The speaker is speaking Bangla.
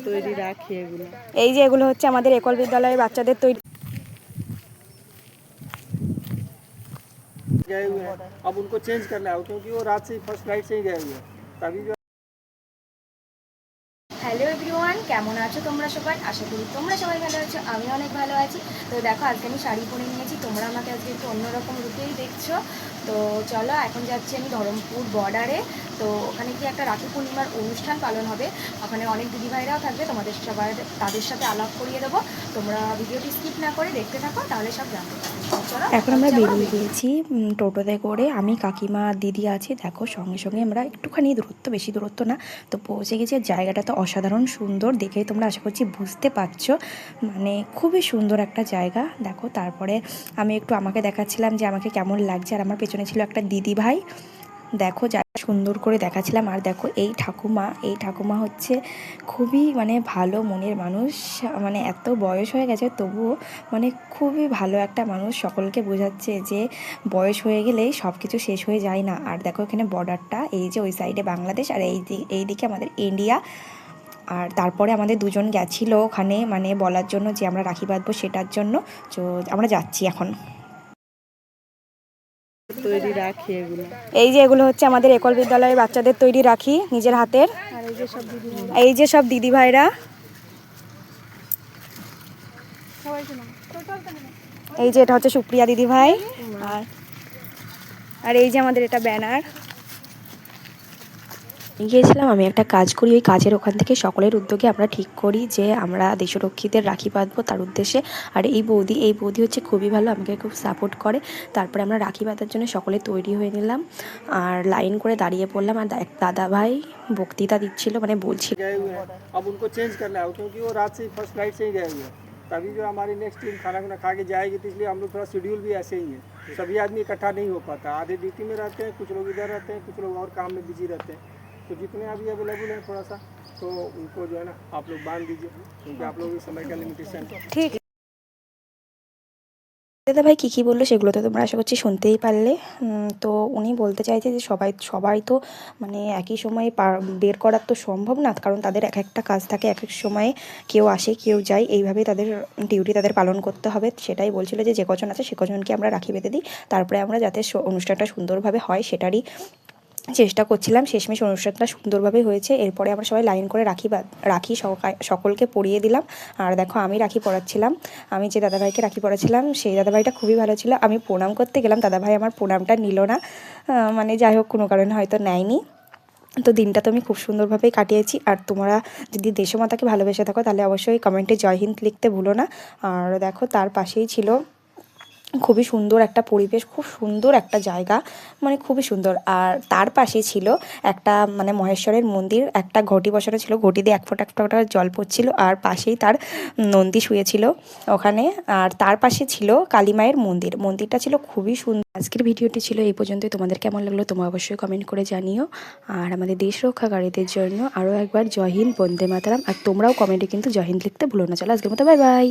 তৈরি রাখি এগুলো এই যে এগুলো হচ্ছে আমাদের একল বিদ্যালয়ের বাচ্চাদের তৈরি गए हुए हैं अब उनको चेंज करना है क्योंकि वो रात से ही फर्स्ट नाइट से ही गए हुए हैं तभी जो হ্যালো এভরিওয়ান কেমন আছো তোমরা সবাই? আশা করি তোমরা সবাই ভালো আছো আমি অনেক ভালো আছি। তো দেখো আজকে আমি শাড়ি পরে নিয়েছি তোমরা আমাকে আজকে একটু অন্যরকম রূপেই দেখছ। তো চলো এখন যাচ্ছি আমি ধরমপুর বর্ডারে তো ওখানে কি একটা রাখি পূর্ণিমার অনুষ্ঠান পালন হবে। ওখানে অনেক দিদিভাইরাও থাকবে তোমাদের সবার তাদের সাথে আলাপ করিয়ে দেবো। তোমরা ভিডিওটি স্কিপ না করে দেখতে থাকো তাহলে সব জানতে পারবে। চলো এখন আমরা বেরিয়ে গিয়েছি টোটোতে করে। আমি কাকিমা দিদি আছি দেখো সঙ্গে সঙ্গে আমরা একটুখানি দূরত্ব বেশি দূরত্ব না। তো পৌঁছে গেছি জায়গাটা তো অসাধারণ। সুন্দর দেখেই তোমরা আশা করছি বুঝতে পারছ। মানে খুবই সুন্দর একটা জায়গা। দেখো, তারপরে আমি একটু আমাকে দেখাচ্ছিলাম যে আমাকে কেমন লাগছে। আর আমার পেছনে ছিল একটা দিদি ভাই। দেখো, যা সুন্দর করে দেখাচ্ছিলাম। আর দেখো, এই ঠাকুমা এই ঠাকুমা হচ্ছে খুবই মানে ভালো মনের মানুষ। মানে এত বয়স হয়ে গেছে, তবুও মানে খুবই ভালো একটা মানুষ। সকলকে বোঝাচ্ছে যে বয়স হয়ে গেলেই সব কিছু শেষ হয়ে যায় না। আর দেখো, এখানে বর্ডারটা এই যে ওই সাইডে বাংলাদেশ, আর এই এই দিকে আমাদের ইন্ডিয়া আর তারপরে আমাদের দুজন গেছিল ওখানে মানে বলার জন্য যে আমরা রাখি বাঁধবো সেটার জন্য। তো আমরা যাচ্ছি এখন। তৈরি রাখি এগুলো। এই যে এগুলো হচ্ছে আমাদের একল বিদ্যালয়ের বাচ্চাদের তৈরি রাখি নিজের হাতের। এই যে সব দিদি এই যে সব দিদি ভাইরা এই যে এটা হচ্ছে সুপ্রিয়া দিদি ভাই আর আর এই যে আমাদের এটা ব্যানার। গিয়েছিলাম আমি একটা কাজ করি ওই কাজের ওখান থেকে সকলের উদ্যোগে আমরা ঠিক করি যে আমরা দেশরক্ষীদের রাখি বাঁধবো তার উদ্দেশ্যে আর এই বৌদি এই বৌদি হচ্ছে খুবই ভালো আমাকে খুব সাপোর্ট করে তারপরে আমরা রাখি বাঁধার জন্য সকলে তৈরি হয়ে নিলাম আর লাইন করে দাঁড়িয়ে পড়লাম আর দা- এক দাদা ভাই বক্তৃতা দিচ্ছিল মানে বলছিল गए हुए हैं अब उनको चेंज करना है क्योंकि वो रात से ही फर्स्ट नाइट से ही गए हुए हैं तभी जो हमारी नेक्स्ट टीम खाना खुना खा के जाएगी तो इसलिए हम लोग थोड़ा शेड्यूल भी ऐसे ही है सभी आदमी इकट्ठा नहीं हो पाता आधे ड्यूटी में रहते हैं कुछ लोग इधर रहते हैं कुछ लोग और काम में बिजी रहते हैं तो जितने अभी अवेलेबल हैं थोड़ा सा तो उनको जो है ना आप लोग बांध दीजिए क्योंकि आप लोग भी समय का लिमिटेशन है ঠিক দাদা ভাই কী কী বললো সেগুলো তো তোমরা আশা করছি শুনতেই পারলে উম, তো উনি বলতে চাইছে যে সবাই সবাই তো মানে একই সময়ে পার- বের করার তো সম্ভব না কারণ তাদের এক একটা কাজ থাকে এক এক সময়ে কেউ আসে কেউ যায় এইভাবেই তাদের ডিউটি তাদের পালন করতে হবে সেটাই বলছিল যে যে কজন আছে সে কজনকে আমরা রাখি বেঁধে দিই তারপরে আমরা যাতে স- অনুষ্ঠানটা সুন্দরভাবে হয় সেটারই চেষ্টা করছিলাম, শেষমেশ অনুষ্ঠানটা সুন্দরভাবে হয়েছে। এরপরে আমরা সবাই লাইন করে রাখি রাখি সকা- সকলকে পরিয়ে দিলাম। আর দেখো, আমি রাখি পড়াচ্ছিলাম। আমি যে দাদাভাইকে রাখি পড়াচ্ছিলাম, সেই দাদাভাইটা খুবই ভালো ছিল। আমি প্রণাম করতে গেলাম, দাদাভাই আমার প্রণামটা নিল না। মানে যাই হোক, কোনো কারণে হয়তো নেয়নি। তো দিনটা তো আমি খুব সুন্দরভাবেই কাটিয়েছি। আর তোমরা যদি দেশমাতাকে ভালোবেসে থাকো, তাহলে অবশ্যই কমেন্টে জয় হিন্দ লিখতে ভুলো না। আর দেখো, তার পাশেই ছিল খুবই সুন্দর একটা পরিবেশ, খুব সুন্দর একটা জায়গা মানে খুবই সুন্দর। আর তার পাশে ছিল একটা মানে মহেশ্বরের মন্দির, একটা ঘটি বসানো ছিল, ঘটি দিয়ে এক ফোঁটা এক ফোঁটা জল পড়ছিল, আর পাশেই তার নন্দী শুয়েছিল ওখানে। আর তার পাশে ছিল কালীমায়ের মন্দির। মন্দিরটা ছিল খুবই সুন্দর। আজকের ভিডিওটি ছিল এই পর্যন্তই। তোমাদের কেমন লাগল তোমরা অবশ্যই কমেন্ট করে জানিও। আর আমাদের দেশ রক্ষাকারীদের জন্য আরও একবার জয় হিন্দ, বন্দে মাতারাম। আর তোমরাও কমেন্টে কিন্তু জয় হিন্দ লিখতে ভুলো না। চলো আজকের মতো বাই বাই